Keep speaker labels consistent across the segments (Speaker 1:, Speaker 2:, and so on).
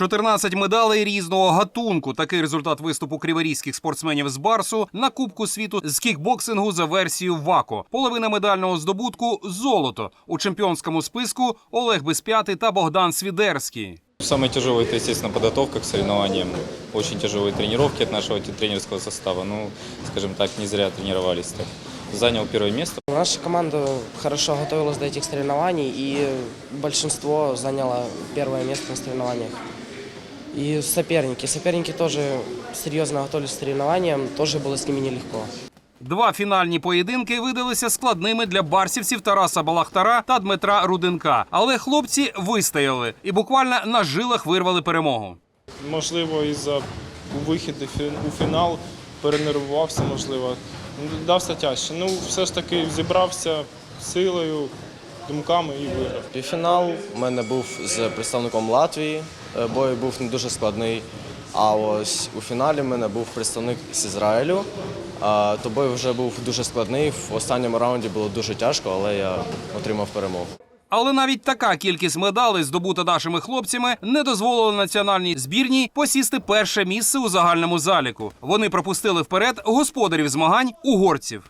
Speaker 1: 14 медалей різного гатунку. Такий результат виступу криворізьких спортсменів з Барсу на Кубку світу з кікбоксингу за версією ВАКО. Половина медального здобутку золото у чемпіонському списку Олег Безп'ятий та Богдан Свідерський.
Speaker 2: Самая тяжелая это, естественно, подготовка к соревнованиям. Очень тяжелые тренировки от нашего те- тренерского состава. Ну, скажем так, не зря тренировались. Так. Занял первое место.
Speaker 3: Наша команда хорошо готовилась до этих соревнований, и большинство заняло первое место на соревнованиях. И соперники. Соперники тоже серьезно готовились к соревнованиям, тоже было с ними нелегко.
Speaker 1: Два фінальні поєдинки видалися складними для барсівців Тараса Балахтара та Дмитра Руденка. Але хлопці вистояли і буквально на жилах вирвали перемогу.
Speaker 4: Можливо, і за вихід у фінал перенервувався, можливо. Ну, Дався тяжче. Ну, все ж таки зібрався силою, думками і виграв.
Speaker 5: Півфінал у мене був з представником Латвії. Е, Бой був не дуже складний. А ось у фіналі в мене був представник з Ізраїлю. То бой вже був дуже складний. В останньому раунді було дуже тяжко, але я отримав перемогу.
Speaker 1: Але навіть така кількість медалей, здобута нашими хлопцями, не дозволила національній збірній посісти перше місце у загальному заліку. Вони пропустили вперед господарів змагань угорців.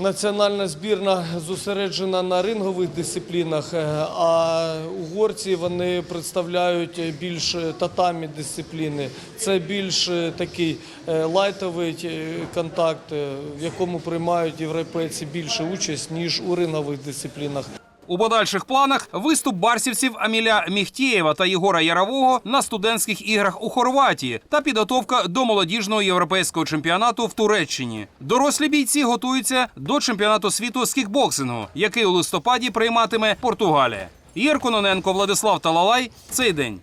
Speaker 6: Національна збірна зосереджена на рингових дисциплінах, е, а угорці вони представляють більш татамі дисципліни. Це більш е, такий е, лайтовий контакт, в якому приймають європейці більше участь ніж у рингових дисциплінах.
Speaker 1: У подальших планах виступ барсівців Аміля Міхтєєва та Єгора Ярового на студентських іграх у Хорватії та підготовка до молодіжного європейського чемпіонату в Туреччині. Дорослі бійці готуються до чемпіонату світу з кікбоксингу, який у листопаді прийматиме Португалія. Єркононенко Владислав Талалай. Цей день.